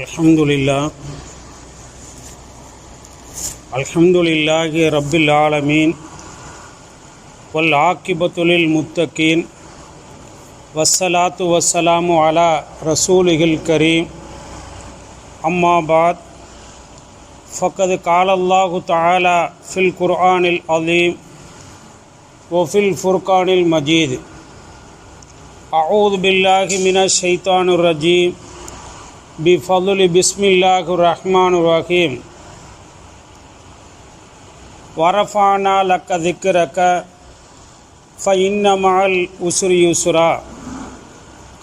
الحمد لله الحمد لله رب العالمين. والعاقبة للمتقين. والصلاة والسلام على رسوله الكريم. أما بعد فقد قال الله تعالى في القرآن العظيم وفي الفرقان المجيد. أعوذ بالله من الشيطان الرجيم. بفضل بسم الله الرحمن الرحيم ورفعنا لك ذكرك فإن مع الأسر يسرا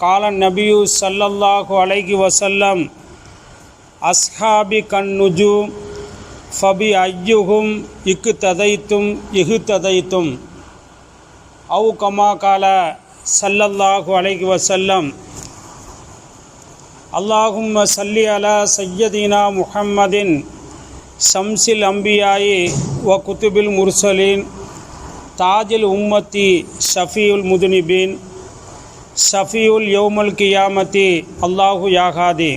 قال النبي صلى الله عليه وسلم أصحابي كالنجوم فبأيهم اقتديتم اهتديتم أو كما قال صلى الله عليه وسلم அல்லாஹும் சல்லி அலா சையதீனா முஹம்மதின் சம்சில் அம்பியாயி வ குத்துபில் முர்சலீன் தாஜில் உம்மத்தி ஷஃபியுல் முதுனிபின் ஷஃபியுல் யௌமல் கியாமத்தி அல்லாஹு யாகாதி.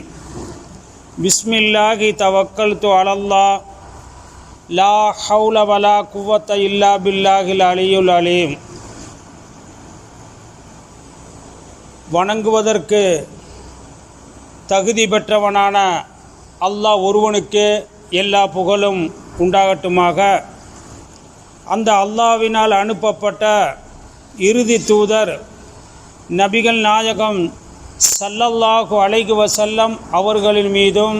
பிஸ்மில்லாஹி தவக்கல் து அலல்லா லா ஹவுல வலா குவத்த இல்லா பில்லாஹில் அலியுல் அலீம். வணங்குவதற்கு தகுதி பெற்றவனான அல்லாஹ் ஒருவனுக்கு எல்லா புகழும் உண்டாகட்டுமாக. அந்த அல்லாவினால் அனுப்பப்பட்ட இறுதி தூதர் நபிகள் நாயகம் சல்லல்லாஹு அலைகு வசல்லம் அவர்களின் மீதும்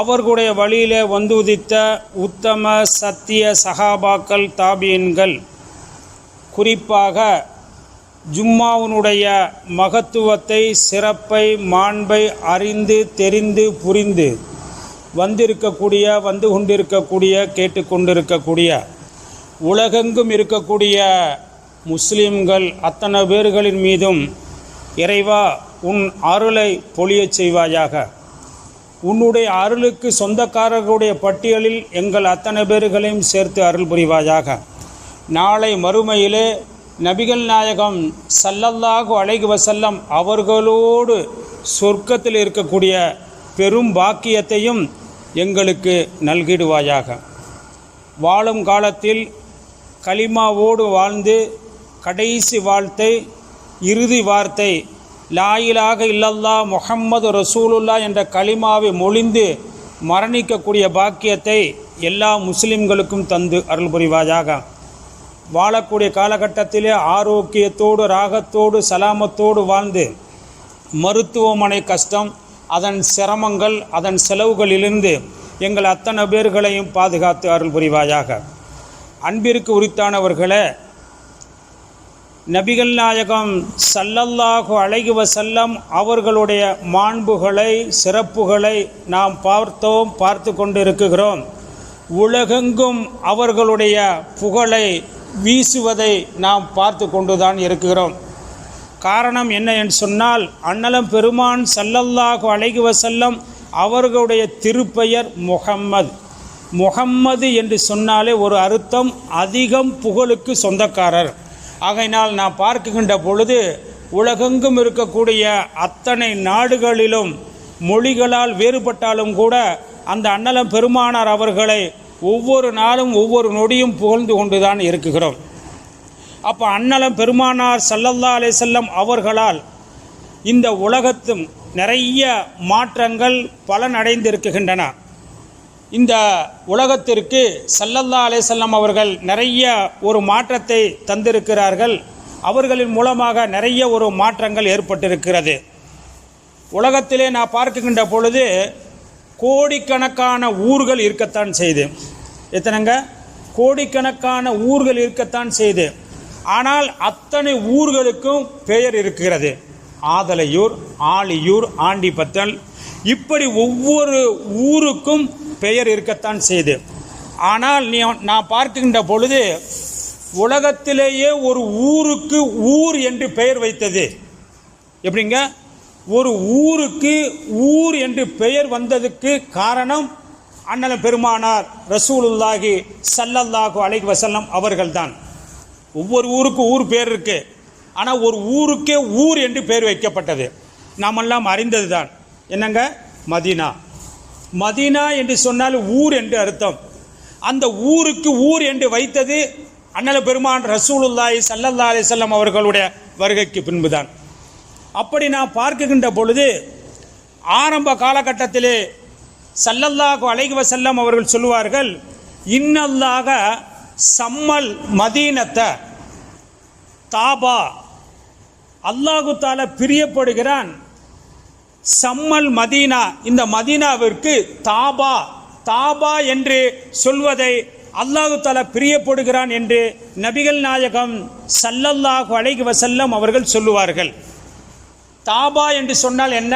அவர்களுடைய வழியிலே வந்து உதித்த உத்தம சத்திய சகாபாக்கள் தாபியன்கள் குறிப்பாக ஜும்மாவுனுடைய மகத்துவத்தை சிறப்பை மாண்பை அறிந்து தெரிந்து புரிந்து வந்திருக்கக்கூடிய வந்து கொண்டிருக்கக்கூடிய கேட்டுக்கொண்டிருக்கக்கூடிய உலகெங்கும் இருக்கக்கூடிய முஸ்லீம்கள் அத்தனை பேர்களின் மீதும் இறைவா உன் அருளை பொழியச் செய்வாயாக. உன்னுடைய அருளுக்கு சொந்தக்காரர்களுடைய பட்டியலில் எங்கள் அத்தனை பேர்களையும் சேர்த்து அருள் புரிவாயாக. நாளை மறுமையிலே நபிகள் நாயகம் சல்லல்லாஹு அலைகு வசல்லம் அவர்களோடு சொர்க்கத்தில் இருக்கக்கூடிய பெரும் பாக்கியத்தையும் எங்களுக்கு நல்கிடுவாயாக. வாழும் காலத்தில் கலிமாவோடு வாழ்ந்து கடைசி வாழ்த்தை இறுதி வார்த்தை லாயிலாக இல்லல்லா முஹம்மது ரசூலுல்லா என்ற கலிமாவை மொழிந்து மரணிக்கக்கூடிய பாக்கியத்தை எல்லா முஸ்லிம்களுக்கும் தந்து அருள் புரிவாயாக வாழக்கூடிய காலகட்டத்திலே ஆரோக்கியத்தோடு ராகத்தோடு சலாமத்தோடு வாழ்ந்து மருத்துவமனை கஷ்டம் அதன் சிரமங்கள் அதன் செலவுகளிலிருந்து எங்கள் அத்தனை பேர்களையும் பாதுகாத்து அருள் புரிவாயாக. அன்பிற்கு உரித்தானவர்களே நபிகள் நாயகம் சல்லல்லாஹு அழகுவ செல்லம் அவர்களுடைய மாண்புகளை சிறப்புகளை நாம் பார்த்தோம் பார்த்து கொண்டு இருக்குகிறோம் உலகெங்கும் அவர்களுடைய புகழை வீசுவதை நாம் பார்த்து கொண்டுதான் இருக்கிறோம். காரணம் என்ன என்று சொன்னால் அன்னலம் பெருமான் சல்லல்லாஹு அழகி வசல்லம் அவர்களுடைய திருப்பெயர் முகம்மது. முகம்மது என்று சொன்னாலே ஒரு அர்த்தம் அதிகம் புகழுக்கு சொந்தக்காரர். ஆகையினால் நான் பார்க்குகின்ற பொழுது உலகெங்கும் இருக்கக்கூடிய அத்தனை நாடுகளிலும் மொழிகளால் வேறுபட்டாலும் கூட அந்த அன்னலம் பெருமானார் அவர்களை ஒவ்வொரு நாளும் ஒவ்வொரு நொடியும் புகழ்ந்து கொண்டுதான் இருக்குகிறோம். அப்போ அன்னலம் பெருமானார் சல்லல்லா அலே செல்லம் அவர்களால் இந்த உலகத்தும் நிறைய மாற்றங்கள் பலனடைந்திருக்கின்றன. இந்த உலகத்திற்கு சல்லல்லா அலே செல்லம் அவர்கள் நிறைய ஒரு மாற்றத்தை தந்திருக்கிறார்கள். அவர்களின் மூலமாக நிறைய ஒரு மாற்றங்கள் ஏற்பட்டிருக்கிறது. உலகத்திலே நான் பார்க்கின்ற பொழுது கோடிக்கணக்கான ஊர்கள் இருக்கத்தான் செய்து. எத்தனைங்க? கோடிக்கணக்கான ஊர்கள் இருக்கத்தான் செய்து. ஆனால் அத்தனை ஊர்களுக்கும் பெயர் இருக்கிறது. ஆதலையூர் ஆலியூர் ஆண்டிப்பத்தல் இப்படி ஒவ்வொரு ஊருக்கும் பெயர் இருக்கத்தான் செய்து. ஆனால் நீ நான் பார்க்கின்ற பொழுது உலகத்திலேயே ஒரு ஊருக்கு ஊர் என்று பெயர் வைத்தது. எப்படிங்க? ஒரு ஊருக்கு ஊர் என்று பெயர் வந்ததுக்கு காரணம் அண்ணல பெருமானார் ரசூலுல்லாஹி சல்லல்லாஹு அலைஹி வசல்லம் அவர்கள்தான். ஒவ்வொரு ஊருக்கு ஊர் பேர் இருக்கு. ஆனால் ஒரு ஊருக்கே ஊர் என்று பெயர் வைக்கப்பட்டது. நாமெல்லாம் அறிந்தது தான் என்னங்க? மதீனா. மதீனா என்று சொன்னால் ஊர் என்று அர்த்தம். அந்த ஊருக்கு ஊர் என்று வைத்தது அண்ணல பெருமான் ரசூலுல்லாஹி சல்லல்லா அலிசல்லம் அவர்களுடைய வருகைக்கு பின்புதான். அப்படி நான் பார்க்குகின்ற பொழுது ஆரம்ப காலகட்டத்திலே சல்லல்லாஹு அலைஹி செல்லம் அவர்கள் சொல்லுவார்கள் இன்னல்லாக சம்மல் மதீனத்தை தாபா. அல்லாஹு தால பிரியப்படுகிறான் சம்மல் மதீனா இந்த மதீனாவிற்கு தாபா தாபா என்று சொல்வதை அல்லாஹு தால பிரியப்படுகிறான் என்று நபிகள் நாயகம் சல்லல்லாஹு அலைகு வசல்லம் அவர்கள் சொல்லுவார்கள். தாபா என்று சொன்னால் என்ன?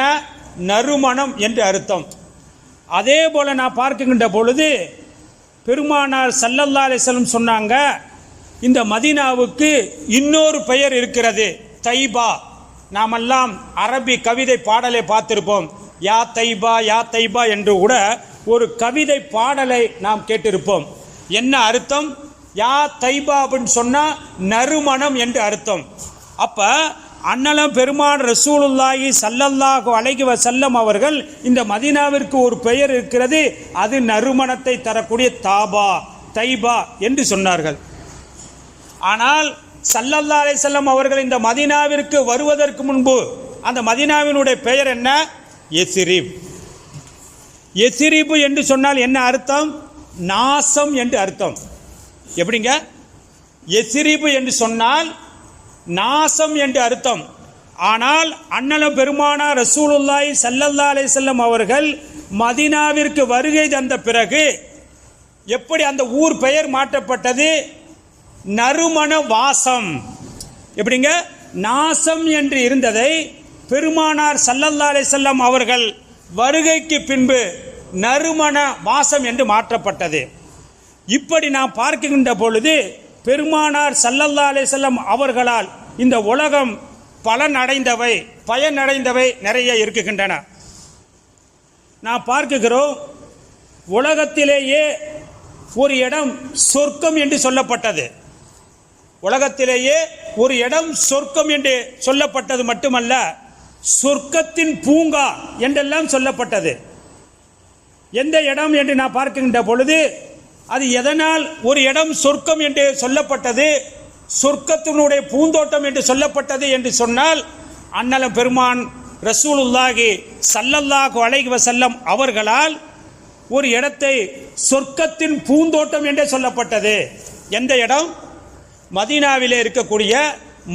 நறுமணம் என்று அர்த்தம். அதே போல் நான் பார்க்குகின்ற பொழுது பெருமானார் சல்லல்லா அலிஸ்லம் சொன்னாங்க இந்த மதீனாவுக்கு இன்னொரு பெயர் இருக்கிறது தைபா. நாமெல்லாம் அரபி கவிதை பாடலை பார்த்திருப்போம். யா தைபா யா தைபா என்று கூட ஒரு கவிதை பாடலை நாம் கேட்டிருப்போம். என்ன அர்த்தம்? யா தைபா அப்படின்னு சொன்னால் நறுமணம் என்று அர்த்தம். அப்போ அண்ணலம் பெருமான் ரசூலுல்லாஹி சல்லல்லாஹு அலைகி செல்லம் அவர்கள் இந்த மதீனாவிற்கு ஒரு பெயர் இருக்கிறது. அது நறுமணத்தை தரக்கூடிய தாபா தைபா என்று சொன்னார்கள். ஆனால் சல்லல்லா செல்லம் அவர்கள் இந்த மதீனாவிற்கு வருவதற்கு முன்பு அந்த மதீனாவினுடைய பெயர் என்ன? எசிரிப். எசிரிப்பு என்று சொன்னால் என்ன அர்த்தம்? நாசம் என்று அர்த்தம். எப்படிங்க? எசிரிப்பு என்று சொன்னால் நாசம் என்று அர்த்தம். ஆனால் அண்ணல பெருமானா ரசூலுல்லாய் சல்லல்லா செல்லம் அவர்கள் மதீனாவிற்கு வருகை தந்த பிறகு எப்படி அந்த ஊர் பெயர் மாற்றப்பட்டது? நறுமண வாசம். எப்படிங்க? நாசம் என்று இருந்ததை பெருமானார் சல்லல்லா செல்லம் அவர்கள் வருகைக்கு பின்பு நறுமண வாசம் என்று மாற்றப்பட்டது. இப்படி நாம் பார்க்கின்ற பொழுது பெருமானார் சல்லல்லா செல்லம் அவர்களால் இந்த உலகம் பலனடைந்தவை பயனடைந்தவை நிறைய இருக்குகின்றன. நான் பார்க்குகிறோம் உலகத்திலேயே ஒரு இடம் சொர்க்கம் என்று சொல்லப்பட்டது. உலகத்திலேயே ஒரு இடம் சொர்க்கம் என்று சொல்லப்பட்டது மட்டுமல்ல சொர்க்கத்தின் பூங்கா என்றெல்லாம் சொல்லப்பட்டது. எந்த இடம் என்று நான் பார்க்கின்ற பொழுது அது எதனால் ஒரு இடம் சொர்க்கம் என்று சொல்லப்பட்டது? சொர்க்கத்தினுடைய பூந்தோட்டம் என்று சொல்லப்பட்டது என்று சொன்னால் அன்னல பெருமான் ரசூலுல்லாஹி சல்லல்லாஹு அலைஹி வசல்லம் அவர்களால் ஒரு இடத்தை சொர்க்கத்தின் பூந்தோட்டம் என்றே சொல்லப்பட்டது. எந்த இடம்? மதீனாவில் இருக்கக்கூடிய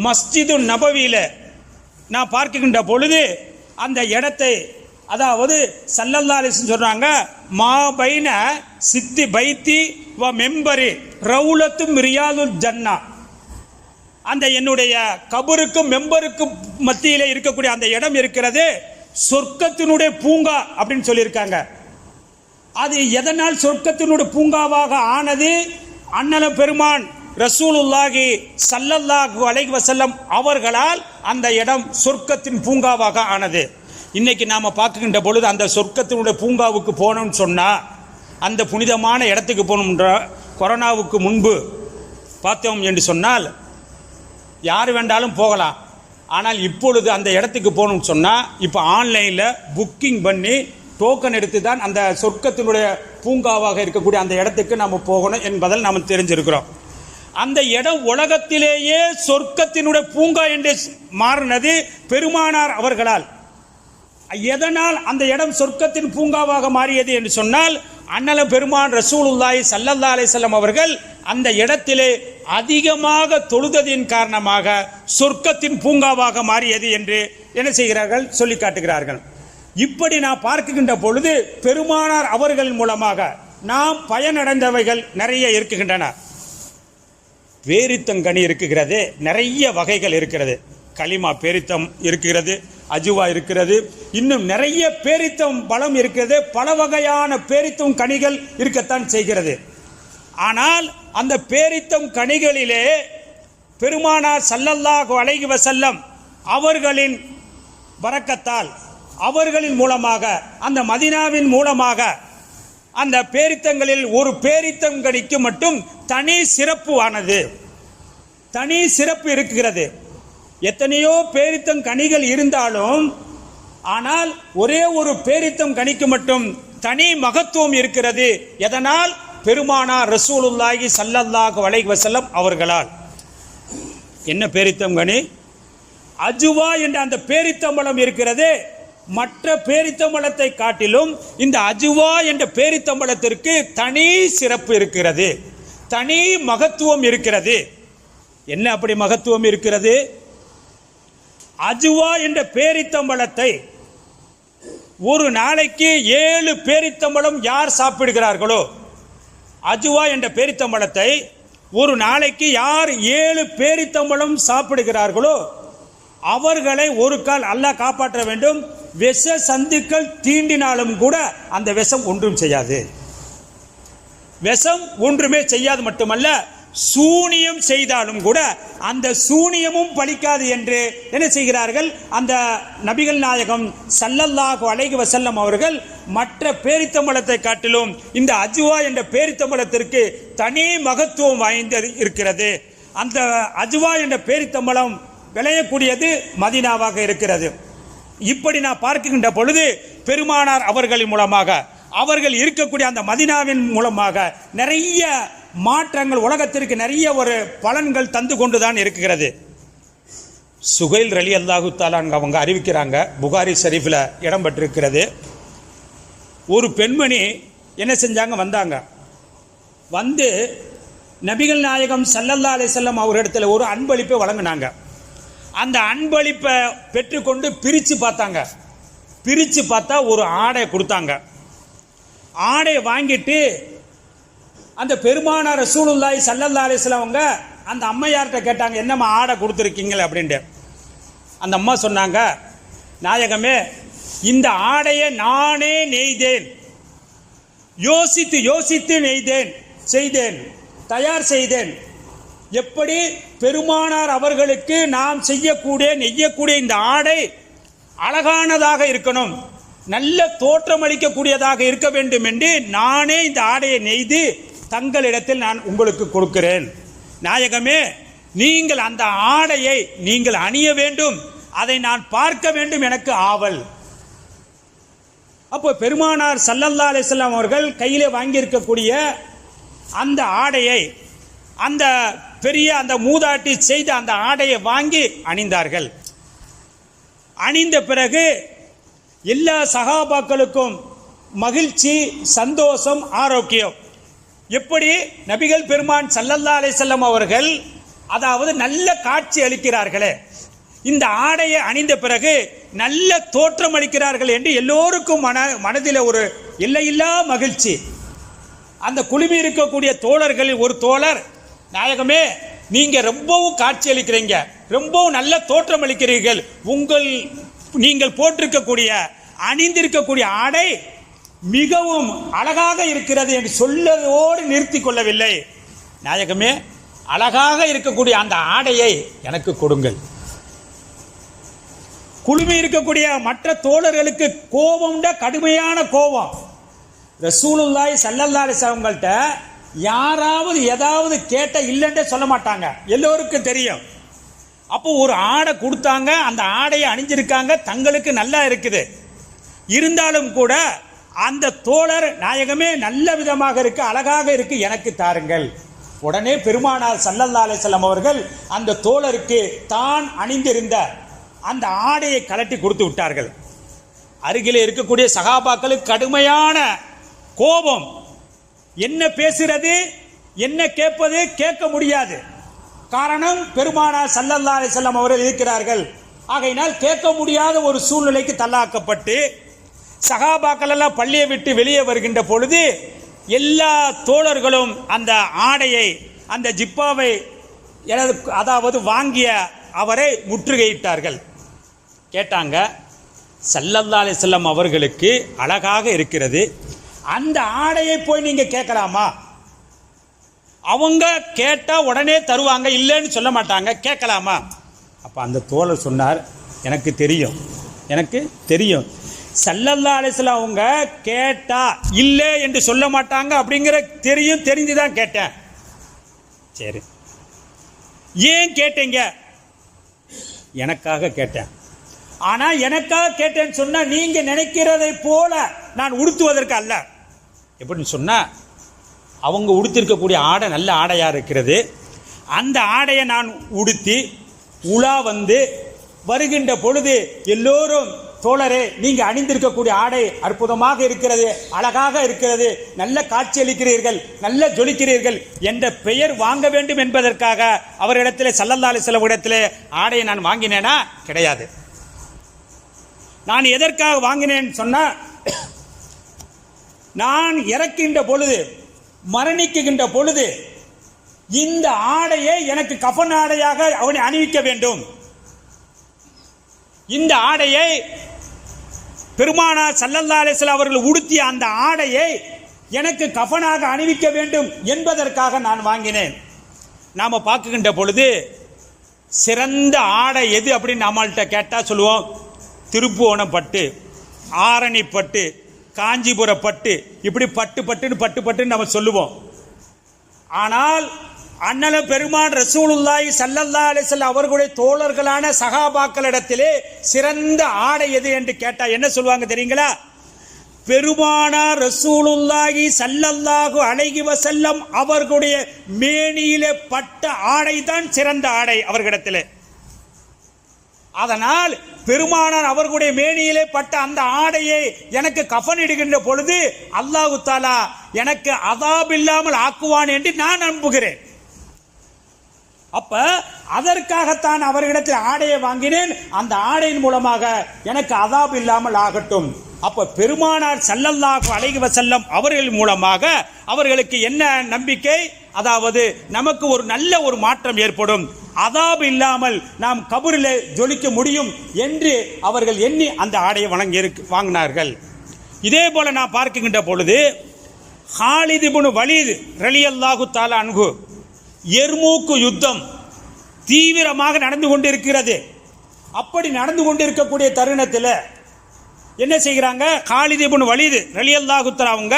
மஸ்ஜிது நபவியில. நான் பார்க்கின்ற பொழுது அந்த இடத்தை அதாவது சல்லல்லா அலிஸ்ன்னு சொல்றாங்க மா பைன சித்தி பைத்தி வ மெம்பரி ரவுலத்தும் ரியாதுல் ஜன்னா. அந்த என்னுடைய கபருக்கும் மெம்பருக்கும் மத்தியில் இருக்கக்கூடிய அந்த இடம் இருக்கிறது சொர்க்கத்தினுடைய பூங்கா அப்படின்னு சொல்லியிருக்காங்க. அது எதனால் சொர்க்கத்தினுடைய பூங்காவாக ஆனது? அண்ணல பெருமான் ரசூலுல்லாஹி சல்லல்லாஹு அலைவசல்லம் அவர்களால் அந்த இடம் சொர்க்கத்தின் பூங்காவாக ஆனது. இன்னைக்கு நாம் பார்க்கின்ற பொழுது அந்த சொர்க்கத்தினுடைய பூங்காவுக்கு போனோம்னு சொன்னால் அந்த புனிதமான இடத்துக்கு போகணுன்ற கொரோனாவுக்கு முன்பு பார்த்தோம் என்று சொன்னால் யார் வேண்டாலும் போகலாம். ஆனால் இப்பொழுது அந்த இடத்துக்கு போகணும்னு சொன்னால் இப்போ ஆன்லைனில் புக்கிங் பண்ணி டோக்கன் எடுத்து தான் அந்த சொர்க்கத்தினுடைய பூங்காவாக இருக்கக்கூடிய அந்த இடத்துக்கு நம்ம போகணும் என்பதில் நாம் தெரிஞ்சிருக்கிறோம். அந்த இடம் உலகத்திலேயே சொர்க்கத்தினுடைய பூங்கா என்று மாறினது பெருமானார் அவர்களால். எதனால் அந்த இடம் சொர்க்கத்தின் பூங்காவாக மாறியது என்று சொன்னால் அண்ணல பெருமான் ரசூலுல்லாய் சல்லல்லா அலிசல்லம் அவர்கள் அந்த இடத்திலே அதிகமாக தொழுததின் காரணமாக சொர்க்கத்தின் பூங்காவாக மாறியது என்று என்ன செய்கிறார்கள்? சொல்லி காட்டுகிறார்கள். இப்படி நான் பார்க்கின்ற பொழுது பெருமானார் அவர்கள் மூலமாக நாம் பயனடைந்தவைகள் நிறைய இருக்குகின்றன. வேரித்தங்கனி இருக்குகிறது நிறைய வகைகள் இருக்கிறது. களிமா பேரித்தம் இருக்கிறது அஜுவா இருக்கிறது. இன்னும் நிறைய பேரித்தம் பலம் இருக்கிறது. பல வகையான பேரித்தம் கனிகள் இருக்கத்தான் செய்கிறது. ஆனால் அந்த பேரித்தம் கனிகளிலே பெருமானார் சல்லல்லாஹு அலைஹி வசல்லம் அவர்களின் வரக்கத்தால் அவர்களின் மூலமாக அந்த மதினாவின் மூலமாக அந்த பேரித்தங்களில் ஒரு பேரித்தங்கனிக்கு மட்டும் தனி சிறப்பு ஆனது. தனி சிறப்பு இருக்கிறது. எத்தனையோ பேரித்தம் கனிகள் இருந்தாலும் ஆனால் ஒரே ஒரு பேரித்தம் கனிக்கு மட்டும் தனி மகத்துவம் இருக்கிறது. எதனால்? பெருமானார் ரசூலுல்லாஹி சல்லல்லாஹு அலைஹி வஸல்லம் அவர்களால். என்ன பேரித்தம் கனி? அஜுவா என்ற அந்த பேரித்தம்பளம் இருக்கிறது. மற்ற பேரித்தம்பளத்தை காட்டிலும் இந்த அஜுவா என்ற பேரித்தம்பளத்திற்கு தனி சிறப்பு இருக்கிறது. தனி மகத்துவம் இருக்கிறது. என்ன அப்படி மகத்துவம் இருக்கிறது? அஜுவா என்ற பேரித்தம்பழத்தை ஒரு நாளைக்கு ஏழு பேரித்தம்பழம் யார் சாப்பிடுகிறார்களோ? அஜுவா என்ற பேரித்தம்பழத்தை ஒரு நாளைக்கு யார் ஏழு பேரித்தம்பழம் சாப்பிடுகிறார்களோ அவர்களை ஒரு கால் அல்லாஹ் காப்பாற்ற வேண்டும். விஷ சந்துக்கள் தீண்டினாலும் கூட அந்த விஷம் ஒன்றும் செய்யாது. விஷம் ஒன்றுமே செய்யாது மட்டுமல்ல சூனியம் செய்தாலும் கூட அந்த சூனியமும் பலிக்காது என்று என்ன செய்கிறார்கள்? அந்த நபிகள் நாயகம் சல்லல்லாஹு அலைஹி வசல்லம் அவர்கள் மற்ற பேரித்தம்பளத்தை காட்டிலும் இந்த அஜுவா என்ற பேரித்தம்பளத்திற்கு தனி மகத்துவம் வாய்ந்தது இருக்கிறது. அந்த அஜுவா என்ற பேரித்தம்பளம் விளையக்கூடியது மதினாவாக இருக்கிறது. இப்படி நான் பார்க்கின்ற பொழுது பெருமானார் அவர்களின் மூலமாக அவர்கள் இருக்கக்கூடிய அந்த மதினாவின் மூலமாக நிறைய மாற்றங்கள் உலகத்திற்கு நிறைய ஒரு பலன்கள் தந்து கொண்டு தான் இருக்கிறது. சுகைல் ரலி அல்லாஹு தாலான் அவங்க அறிவிக்கிறாங்க புகாரி ஷரீஃபில் இடம் பெற்றிருக்கிறது. ஒரு பெண்மணி என்ன செஞ்சாங்க? வந்தாங்க. வந்து நபிகள் நாயகம் சல்லல்லா அலிசல்லம் அவரிடத்தில் ஒரு அன்பளிப்பை வழங்கினாங்க. அந்த அன்பளிப்பை பெற்றுக்கொண்டு பிரித்து பார்த்தாங்க. பிரித்து பார்த்தா ஒரு ஆடை கொடுத்தாங்க. ஆடை வாங்கிட்டு அந்த பெருமானார் ரசூலுல்லாய் சல்லல்லா அலிஸ்லாம் அவங்க அந்த அம்மையார்கிட்ட கேட்டாங்க என்னம்மா ஆடை கொடுத்துருக்கீங்களே? அப்படின்ட்டு. அந்த அம்மா சொன்னாங்க நாயகமே இந்த ஆடையை நானே நெய்தேன். யோசித்து யோசித்து நெய்தேன் செய்தேன் தயார் செய்தேன். எப்படி பெருமானார் அவர்களுக்கு நாம் செய்யக்கூடிய நெய்யக்கூடிய இந்த ஆடை அழகானதாக இருக்கணும் நல்ல தோற்றமளிக்கக்கூடியதாக இருக்க வேண்டும் என்று நானே இந்த ஆடையை நெய்து தங்களிடத்தில் நான் உங்களுக்கு கொடுக்கிறேன். நாயகமே நீங்கள் அந்த ஆடையை நீங்கள் அணிய வேண்டும். அதை நான் பார்க்க வேண்டும் எனக்கு ஆவல். அப்போ பெருமானார் சல்லல்லா அலிஸ்லாம் அவர்கள் கையில் வாங்கியிருக்கக்கூடிய அந்த ஆடையை அந்த பெரிய அந்த மூதாட்டி செய்த அந்த ஆடையை வாங்கி அணிந்தார்கள். அணிந்த பிறகு எல்லா சகாபாக்களுக்கும் மகிழ்ச்சி சந்தோஷம் ஆரோக்கியம். எப்படி நபிகள் பெருமான் சல்லல்லா அலிசல்லம் அவர்கள் அதாவது நல்ல காட்சி அளிக்கிறார்களே. இந்த ஆடையை அணிந்த பிறகு நல்ல தோற்றம் அளிக்கிறார்கள் என்று எல்லோருக்கும் மன மனதில் ஒரு எல்லையில்லா மகிழ்ச்சி. அந்த குழுமி இருக்கக்கூடிய தோழர்களில் ஒரு தோழர் நாயகமே நீங்க ரொம்பவும் காட்சி அளிக்கிறீங்க. ரொம்பவும் நல்ல தோற்றம் அளிக்கிறீர்கள். உங்கள் நீங்கள் போட்டிருக்கக்கூடிய அணிந்திருக்கக்கூடிய ஆடை மிகவும் அழகாக இருக்கிறது என்று சொல்லதோடு நிறுத்தி கொள்ளவில்லை. நாயகமே அழகாக இருக்கக்கூடிய அந்த ஆடையை எனக்கு கொடுங்கள். குழுமி இருக்கக்கூடிய மற்ற தோழர்களுக்கு கோபம்ட கடுமையான கோபம். ரசூலுல்லாய் சல்லல்லாஹி அவங்கள்ட்ட யாராவது ஏதாவது கேட்ட இல்லைன்றே சொல்ல மாட்டாங்க. எல்லோருக்கும் தெரியும். அப்போ ஒரு ஆடை கொடுத்தாங்க அந்த ஆடையை அணிஞ்சிருக்காங்க தங்களுக்கு நல்லா இருக்குது. இருந்தாலும் கூட அந்த தோழர் நாயகமே நல்ல விதமாக இருக்கு அழகாக இருக்கு எனக்கு தாருங்கள். உடனே பெருமானார் சல்லல்லா அலிசல்லாம் அவர்கள் அந்த தோழருக்கு தான் அணிந்திருந்த அந்த ஆடையை கலட்டி கொடுத்து விட்டார்கள். அருகில் இருக்கக்கூடிய சகாபாக்களுக்கு கடுமையான கோபம். என்ன பேசுறது என்ன கேட்பது கேட்க முடியாது. காரணம் பெருமானார் சல்லல்லா அலிசல்லாம் அவர்கள் இருக்கிறார்கள். ஆகையினால் கேட்க முடியாத ஒரு சூழ்நிலைக்கு தள்ளாக்கப்பட்டு சகாபாக்கள் எல்லாம் பள்ளியை விட்டு வெளியே வருகின்ற பொழுது எல்லா தோழர்களும் அந்த ஆடையை அந்த ஜிப்பாவை எனது அதாவது வாங்கிய அவரை முற்றுகையிட்டார்கள். கேட்டாங்க சல்லல்லா அலிசல்லம் அவர்களுக்கு அழகாக இருக்கிறது. அந்த ஆடையை போய் நீங்கள் கேட்கலாமா? அவங்க கேட்டால் உடனே தருவாங்க இல்லைன்னு சொல்ல மாட்டாங்க கேட்கலாமா? அப்போ அந்த தோழர் சொன்னார் எனக்கு தெரியும் எனக்கு தெரியும். சல்லல்லா அலிஸ்லாம் அவங்க கேட்டா இல்லை என்று சொல்ல மாட்டாங்க அப்படிங்கிற தெரியும் தெரிஞ்சு தான் கேட்டேன். சரி. ஏன் கேட்டீங்க? எனக்காக கேட்டேன். ஆனா எனக்காக கேட்டேன்னு சொன்னா நீங்க நினைக்கிறதை போல நான் உடுத்துவதற்கு அல்ல. எப்படின்னு சொன்னா அவங்க உடுத்திருக்கக்கூடிய ஆடை நல்ல ஆடையா இருக்கிறது. அந்த ஆடையை நான் உடுத்தி உலா வந்து வருகின்ற பொழுது எல்லோரும் தோழரே நீங்க அணிந்திருக்கக்கூடிய ஆடை அற்புதமாக இருக்கிறது அழகாக இருக்கிறது நல்ல காட்சியளிக்கிறீர்கள் நல்ல ஜொலிக்கிறீர்கள் என்ற பெயர் வாங்க வேண்டும் என்பதற்காக அவரிடத்திலே சல்லல்லா சில இடத்திலே ஆடையை நான் வாங்கினேனா? கிடையாது. நான் எதற்காக வாங்கினேன் சொன்னா நான் இறக்கின்ற பொழுது மரணிக்குகின்ற பொழுது இந்த ஆடையை எனக்கு கஃன் ஆடையாக அவனை அணிவிக்க வேண்டும். இந்த ஆடையை பெருமானா சல்லல்லா அலிஸ்லாம் அவர்கள் உடுத்திய அந்த ஆடையை எனக்கு கஃனாக அணிவிக்க வேண்டும் என்பதற்காக நான் வாங்கினேன். நாம் பார்க்குகின்ற பொழுது சிறந்த ஆடை எது அப்படின்னு நம்மள்கிட்ட கேட்டால் சொல்லுவோம். திருப்புவனம் பட்டு ஆரணி பட்டு காஞ்சிபுர பட்டு இப்படி பட்டு பட்டுன்னு பட்டு பட்டுன்னு நம்ம சொல்லுவோம். ஆனால் அண்ணல பெருமான் ரசூலுல்லாஹி சல்லல்லா அலிசல்ல அவர்களுடைய தோழர்களான சகாபாக்களிடத்திலே சிறந்த ஆடை எது என்று கேட்டா என்ன சொல்லுவாங்க தெரியுங்களா? பெருமானார் ரசூலுல்லாஹி சல்லல்லாஹு அழகி வசல்லம் அவர்களுடைய மேனியிலே பட்ட ஆடை தான் சிறந்த ஆடை அவர்களிடத்திலே. அதனால் பெருமானார் அவர்களுடைய மேனியிலே பட்ட அந்த ஆடையை எனக்கு கஃன் இடுகின்ற பொழுது அல்லாஹு தாலா எனக்கு அதாப் இல்லாமல் ஆக்குவான் என்று நான் நம்புகிறேன். அப்ப அதற்காகத்தான் அவர்களிடத்தில் ஆடையை வாங்கினேன். அந்த ஆடையின் மூலமாக எனக்கு அதாப் இல்லாமல் ஆகட்டும். அப்ப பெருமானார் செல்லல்லாக அலைஹி செல்லம் அவர்கள் மூலமாக அவர்களுக்கு என்ன நம்பிக்கை? அதாவது நமக்கு ஒரு நல்ல ஒரு மாற்றம் ஏற்படும். அதாப் இல்லாமல் நாம் கபூரில் ஜொலிக்க முடியும் என்று அவர்கள் எண்ணி அந்த ஆடையை வழங்கி இருக்கு- வாங்கினார்கள். இதே போல நான் பார்க்கின்ற பொழுது ஹாலிதிபுனு இப்னு வலீத் ரலியல்லாஹு தாலா அன்கு எர்மூக்கு யுத்தம் தீவிரமாக நடந்து கொண்டிருக்கிறது. அப்படி நடந்து கொண்டிருக்கக்கூடிய தருணத்தில் என்ன செய்கிறாங்க? காலிதீபன் வலிது ரலியல்லாகுத்தர் அவங்க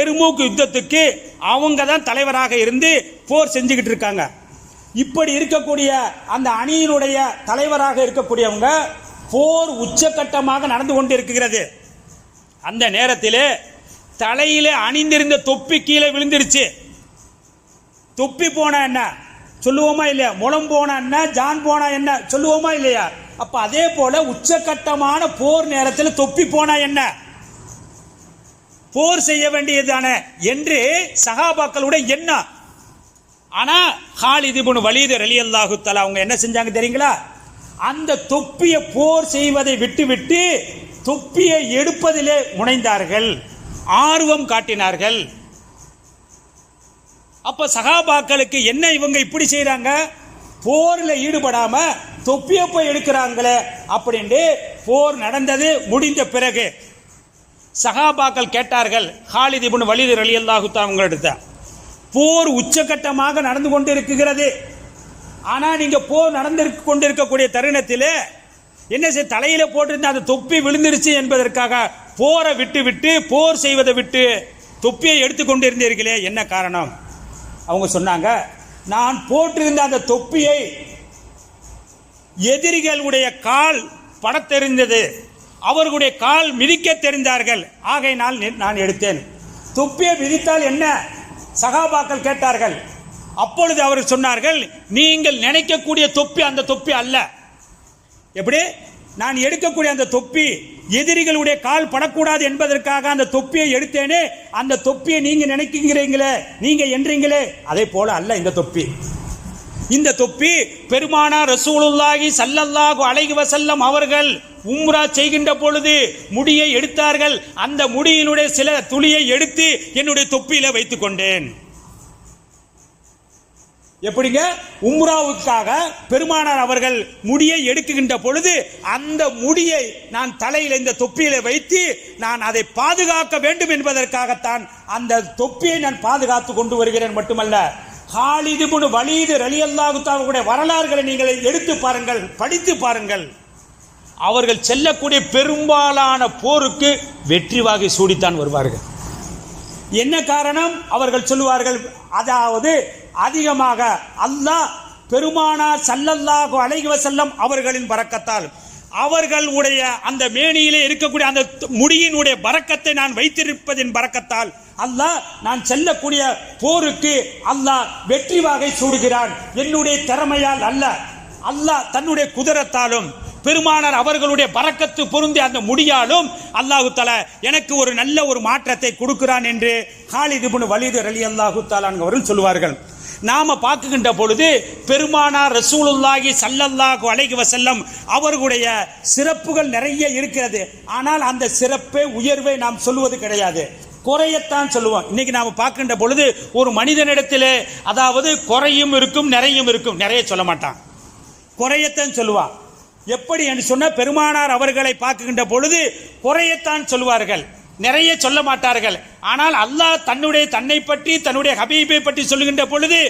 எருமூக்கு யுத்தத்துக்கு அவங்க தான் தலைவராக இருந்து போர் செஞ்சுக்கிட்டு இருக்காங்க. இப்படி இருக்கக்கூடிய அந்த அணியினுடைய தலைவராக இருக்கக்கூடியவங்க போர் உச்சக்கட்டமாக நடந்து கொண்டிருக்கிறது. அந்த நேரத்தில் தலையிலே அணிந்திருந்த தொப்பி கீழே விழுந்துருச்சு. தொப்பி போனா என்ன? சொல்லுவோமா இல்லையா? முளம் போனா என்ன? ஜான் போனா என்ன? சொல்லுவோமா இல்லையா? அப்ப அதே போல உச்சகட்டமான போர் நேரத்தில் தொப்பி போனா என்ன? போர் செய்ய வேண்டியதான என்று சகாபாக்களுடைய எண்ணம். ஆனா ஹாலித் வலிது ரலி அல்லாஹு தலா அவங்க என்ன செஞ்சாங்க தெரியுங்களா? அந்த தொப்பியை போர் செய்வதை விட்டுவிட்டு தொப்பியை எடுப்பதிலே முனைந்தார்கள். ஆர்வம் காட்டினார்கள். அப்ப சகாபாக்களுக்கு என்ன இவங்க இப்படி செய்கிறாங்க போர்ல ஈடுபடாம தொப்பியை போய் எடுக்கிறாங்களே அப்படின்ட்டு போர் நடந்தது முடிந்த பிறகு. சகாபாக்கள் கேட்டார்கள் ஹாலித் இப்னு வலீத் ரலியல்லாஹு தஆலா போர் உச்சகட்டமாக நடந்து கொண்டு இருக்குகிறது ஆனா நீங்க போர் நடந்து கொண்டிருக்கக்கூடிய தருணத்திலே என்ன செய்ய தலையில போட்டிருந்த அந்த தொப்பி விழுந்துருச்சு என்பதற்காக போரை விட்டு விட்டு போர் செய்வதை விட்டு தொப்பியை எடுத்துக்கொண்டிருந்தீர்களே என்ன காரணம்? அவங்க சொன்னாங்க நான் போட்டிருந்த அந்த தொப்பியை எதிரிகளுடைய கால் படத் தெரிந்தது. அவர்களுடைய கால் மிதிக்க தெரிந்தார்கள். ஆகையினால் நான் எடுத்தேன். தொப்பியை மிதித்தால் என்ன? சகாபாக்கள் கேட்டார்கள். அப்பொழுது அவர் சொன்னார்கள் நீங்கள் நினைக்கக்கூடிய தொப்பி அந்த தொப்பி அல்ல. எப்படி? நான் எடுக்கக்கூடிய அந்த தொப்பி எதிரிகளுடைய கால் படக்கூடாது என்பதற்காக அந்த தொப்பியை எடுத்தேனே அந்த தொப்பியை நீங்க நினைக்கிறீங்களே நீங்க என்றீங்களே அதே போல அல்ல இந்த தொப்பி. இந்த தொப்பி பெருமானா ரசூலுல்லாஹி சல்லல்லாஹு அலைஹி வசல்லம் அவர்கள் உம்ரா செய்கின்ற பொழுது முடியை எடுத்தார்கள். அந்த முடியினுடைய சில துளியை எடுத்து என்னுடைய தொப்பியில வைத்துக் கொண்டேன் எப்படிங்க? உம்ராவுக்காக பெருமானார் அவர்கள் முடியை எடுக்குகின்ற பொழுது அந்த முடியை நான் தலையில் இந்த தொப்பியில வைத்து நான் அதை பாதுகாக்க வேண்டும் என்பதற்காகத்தான் அந்த தொப்பியை நான் பாதுகாத்து கொண்டு வருகிறேன் மட்டுமல்ல. ஹாலிது முனு வலீது ரலி அல்லாஹுத்தாவுடைய வரலாறுகளை நீங்கள் எடுத்து பாருங்கள் படித்து பாருங்கள். அவர்கள் செல்லக்கூடிய பெரும்பாலான போருக்கு வெற்றி வாகை சூடித்தான் வருவார்கள். என்ன காரணம்? அவர்கள் சொல்லுவார்கள் அதாவது அதிகமாக அல்லாஹ் பெருமானார் சல்லல்லாஹு அலைஹி செல்லம் அவர்களின் பறக்கத்தால் அவர்களுடைய அந்த மேனியிலே இருக்கக்கூடிய அந்த முடியினுடைய பறக்கத்தை நான் வைத்திருப்பதின் பறக்கத்தால் அல்லாஹ் நான் செல்லக்கூடிய போருக்கு அல்லாஹ் வெற்றி வாகை சூடுகிறான். என்னுடைய திறமையால் அல்ல அல்லாஹ் தன்னுடைய குதிரத்தாலும் பெருமானார் அவர்களுடைய பறக்கத்து பொருந்தி அந்த முடியாலும் அல்லாஹு தல எனக்கு ஒரு நல்ல ஒரு மாற்றத்தை கொடுக்கிறான் என்று ஹாலித் வலிது அலி அல்லாஹு தாலான் அவர்கள் சொல்லுவார்கள். நாம பார்க்குகின்ற பொழுது பெருமானார் ரசூலுல்லாஹி சல்லல்லாஹு அலைஹி வசல்லம் அவர்களுடைய சிறப்புகள் நிறைய இருக்கிறது. ஆனால் அந்த சிறப்பை உயர்வை நாம் சொல்லுவது கிடையாது. குறையத்தான் சொல்லுவோம். இன்னைக்கு நாம பார்க்கின்ற பொழுது ஒரு மனிதனிடத்திலே அதாவது குறையும் இருக்கும் நிறையும் இருக்கும். நிறைய சொல்ல மாட்டான். குறையத்தான் சொல்லுவான் எப்படி என்று சொன்ன பெருமானார் அவர்களை பார்க்குகின்ற பொழுது குறையத்தான் சொல்லுவார்கள். நிறைய சொல்ல மாட்டார்கள். ஆனால் அல்லாஹ் தன்னுடைய தன்னை பற்றி தன்னுடைய ஹபீபை பற்றி சொல்லுகின்ற பொழுது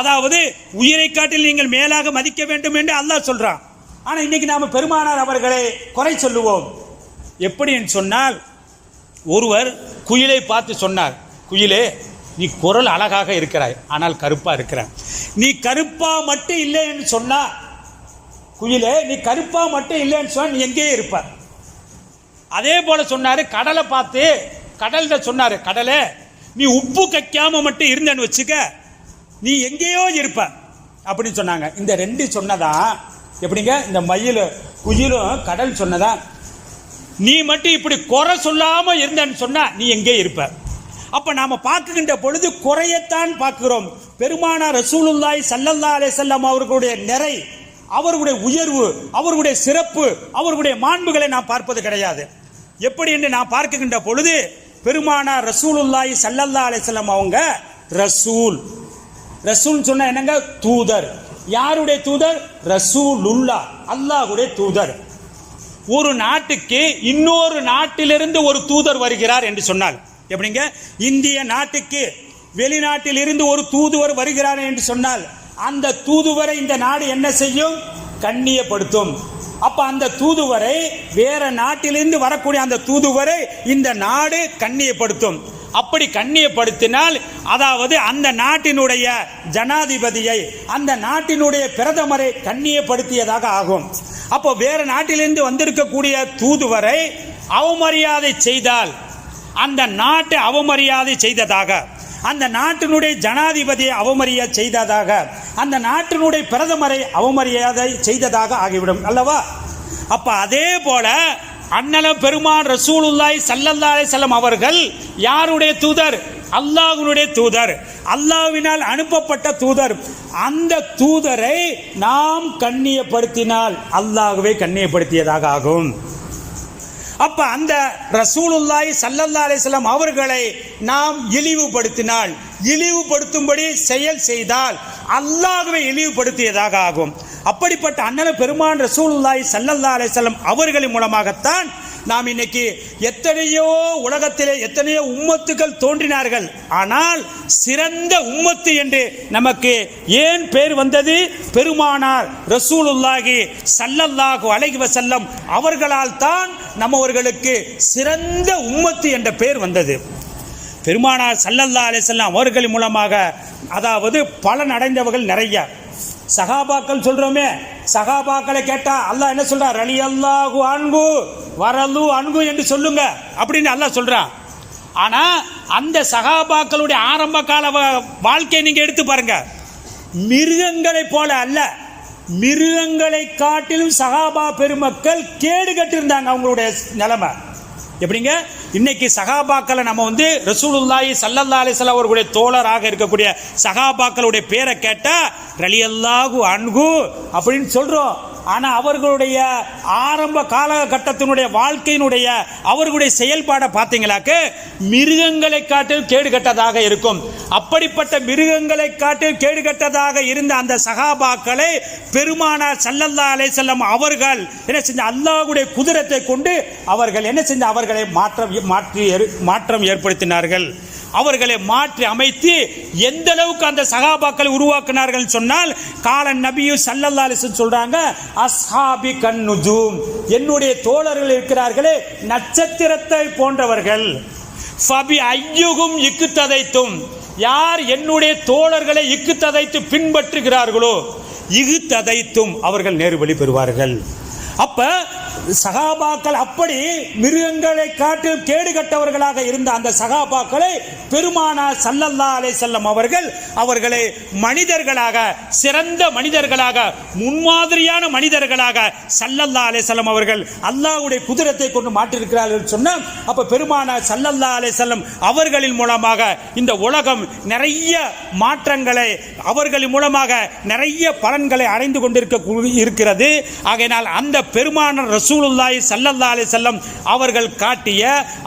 அதாவது உயிரை காட்டில் நீங்கள் மேலாக மதிக்க வேண்டும் என்று அல்லாஹ் சொல்றான். ஆனால் இன்னைக்கு நாம் பெருமானார் அவர்களை குறை சொல்லுவோம். எப்படி என்று சொன்னால் ஒருவர் குயிலை பார்த்து சொன்னார் குயிலே நீ குரல் அழகாக இருக்கிறாய் ஆனால் கருப்பாக இருக்கிறாய். நீ கருப்பா மட்டும் இல்லை என்று சொன்னா குயிலே நீ கருப்பா மட்டும் இல்லைன்னு சொன்னா நீ எங்கேயே இருப்பார் அதே போல சொன்னாரு கடலை பார்த்து கடல்கிட்ட சொன்னாரு கடலே நீ உப்பு கைக்காம மட்டும் இருந்தேன்னு வச்சுக்க நீ எங்கேயோ இருப்ப. அப்படின்னு சொன்னாங்க. இந்த ரெண்டு சொன்னதா எப்படிங்க? இந்த மயில் குயிலும் கடல் சொன்னதா நீ மட்டும் இப்படி குறை சொல்லாம இருந்தேன்னு சொன்னா நீ எங்கே இருப்ப? அப்ப நாம பார்க்குகின்ற பொழுது குறையத்தான் பார்க்கிறோம். பெருமானா ரசூலுல்லாய் சல்லல்லா அலைஹிஸ்ஸலாம் அவர்களுடைய நிறை அவர்களுடைய உயர்வு அவர்களுடைய சிறப்பு அவர்களுடைய மாண்புகளை நாம் பார்ப்பது கிடையாது. எப்படி என்று நான் பார்க்குகின்ற பொழுது பெருமானார் ரசூலுல்லாய் சல்லல்லா அலைஹிஸ்ஸலாம் அவங்க ரசூல். ரசூல் சொன்ன என்னங்க? தூதர். யாருடைய தூதர்? ரசூலுல்லா அல்லாஹ்வுடைய தூதர். ஒரு நாட்டுக்கு இன்னொரு நாட்டிலிருந்து ஒரு தூதர் வருகிறார் என்று சொன்னால் எப்படிங்க? இந்திய நாட்டுக்கு வெளிநாட்டில் இருந்து ஒரு தூதுவர் வருகிறார் என்று சொன்னால் அந்த தூதுவரை இந்த நாடு என்ன செய்யும்? கண்ணியப்படுத்தும். அப்ப அந்த தூதுவரை வேற நாட்டிலிருந்து வரக்கூடிய அந்த தூதுவரை இந்த நாடு கண்ணியப்படுத்தும். அப்படி கண்ணியப்படுத்தினால் அதாவது அந்த நாட்டினுடைய ஜனாதிபதியை அந்த நாட்டினுடைய பிரதமரை கண்ணியப்படுத்தியதாக ஆகும். அப்போ வேற நாட்டிலிருந்து வந்திருக்கக்கூடிய தூதுவரை அவமரியாதை செய்தால் அந்த நாட்டை அவமரியாதை செய்ததாக அந்த நாட்டினுடைய ஜனாதிபதியை அவமரியாதை செய்ததாக அந்த நாட்டினுடைய பிரதமரை அவமரியாதை செய்ததாக ஆகிவிடும் அல்லவா? அப்ப அதே போல அண்ணல பெருமான் ரசூலுல்லாய் சல்லல்லா செல்லம் அவர்கள் யாருடைய தூதர்? அல்லாஹ்வுடைய தூதர். அல்லாஹ்வினால் அனுப்பப்பட்ட தூதர். அந்த தூதரை நாம் கண்ணியப்படுத்தினால் அல்லாகவே கண்ணியப்படுத்தியதாக ஆகும். அப்ப அந்த ரசூலுல்லாய் சல்லல்லா அலிஸ்லாம் அவர்களை நாம் இழிவுபடுத்தினால் இழிவுபடுத்தும்படி செயல் செய்தால் அல்லாகவே இழிவுபடுத்தியதாக ஆகும். அப்படிப்பட்ட அண்ணன பெருமான் ரசூலுல்லாய் சல்லல்லா அலிஸ்லாம் அவர்களின் மூலமாகத்தான் நாம் இன்னைக்கு எத்தனையோ உலகத்திலே எத்தனையோ உம்மத்துக்கள் தோன்றினார்கள். ஆனால் சிறந்த உம்மத்து என்று நமக்கு ஏன் பேர் வந்தது? பெருமானார் ரசூலுல்லாகி சல்லல்லாஹு அழகி வசல்லம் அவர்களால் தான் நம்மவர்களுக்கு சிறந்த உம்மத்து என்ற பெயர் வந்தது. பெருமானார் சல்லல்லா அலிசல்லாம் அவர்கள் மூலமாக அதாவது பலன் அடைந்தவர்கள் நிறைய. சகாபாக்கள் சொல்றோமே சகாபாக்களை கேட்டா அல்லாஹ் என்ன சொல்கிறான் அலி அல்லாஹு அன்பு வரலு அன்பு என்று சொல்லுங்க அப்படின்னு அல்லாஹ் சொல்றான். ஆனா அந்த சகாபாக்களுடைய ஆரம்ப கால வாழ்க்கையை நீங்க எடுத்து பாருங்க. மிருகங்களை போல அல்ல மிருகங்களை காட்டிலும் சகாபா பெருமக்கள் கேடு கட்டிருந்தாங்க அவங்களுடைய நிலைமை. எப்படிங்க? இன்னைக்கு சகாபாக்களை நம்ம வந்து ரசூலுல்லாஹி சல்லல்லா அலிஸ்லா அவர்களுடைய தோழராக இருக்கக்கூடிய சகாபாக்களுடைய பேரை கேட்டா ரலியல்லாஹு அன்கு அப்படின்னு சொல்றோம். ஆனால் அவர்களுடைய ஆரம்ப காலகட்டத்தினுடைய வாழ்க்கையினுடைய அவர்களுடைய செயல்பாடை பார்த்தீங்களாக்க மிருகங்களை காட்டில் கேடு கட்டதாக இருக்கும். அப்படிப்பட்ட மிருகங்களை காட்டில் கேடு கட்டதாக இருந்த அந்த சகாபாக்களை பெருமானார் சல்லல்லா செல்லம் அவர்கள் என்ன செஞ்ச அல்லாஹுடைய குதிரத்தை கொண்டு அவர்கள் என்ன செஞ்ச அவர்களை மாற்றம் மாற்றி மாற்றம் ஏற்படுத்தினார்கள். அவர்களை மாற்றி அமைத்து எந்த அளவுக்கு அந்த சகாபாக்களை உருவாக்கினார்கள் சொன்னால் காலன் நபியும் சல்லல்லா அலிசன் சொல்றாங்க அஸ்ஹாபி கண்ணுஜூம் என்னுடைய தோழர்கள் இருக்கிறார்களே நட்சத்திரத்தை போன்றவர்கள். ஃபபி ஐயுகும் இக்கு ததைத்தும் யார் என்னுடைய தோழர்களை இக்குத்ததைத்து பின்பற்றுகிறார்களோ இகுத்ததைத்தும் அவர்கள் நேர்வழி பெறுவார்கள். அப்ப சகாபாக்கள் அப்படி மிருகங்களை காட்டு கேடு கட்டவர்களாக இருந்த அந்த சகாபாக்களை பெருமானா சல்லல்லா அலை செல்லம் அவர்கள் அவர்களை மனிதர்களாக சிறந்த மனிதர்களாக முன்மாதிரியான மனிதர்களாக சல்லல்லா அலை செல்லம் அவர்கள் அல்லாஹ்வுடைய குதிரத்தை கொண்டு மாற்றிருக்கிறார்கள் சொன்னால் அப்ப பெருமானா சல்லல்லா அலை செல்லம் அவர்களின் மூலமாக இந்த உலகம் நிறைய மாற்றங்களை அவர்களின் மூலமாக நிறைய பலன்களை அடைந்து கொண்டிருக்க இருக்கிறது. ஆகையினால் அந்த பெருமானர் ரசூலுல்லாய் சல்லல்லா அலி செல்லம் அவர்கள் காட்டிய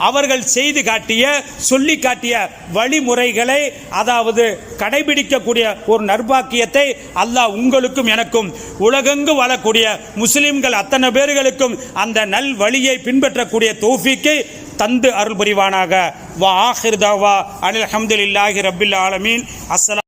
அவர்கள் செய்து காட்டிய சொல்லி காட்டிய வழிமுறைகளை அதாவது கடைபிடிக்கக்கூடிய ஒரு நர்பாக்கியத்தை அல்லாஹ் உங்களுக்கும் எனக்கும் உலகெங்கு வாழக்கூடிய முஸ்லிம்கள் அத்தனை பேர்களுக்கும் அந்த நல் வழியை பின்பற்றக்கூடிய தோஃபிக்கை தந்து அருள் புரிவானாக. வா ஆஹிர் தாவா அனில் அஹமதுல்லாஹி ரபில் ஆலமீன். அஸ்ஸலாம்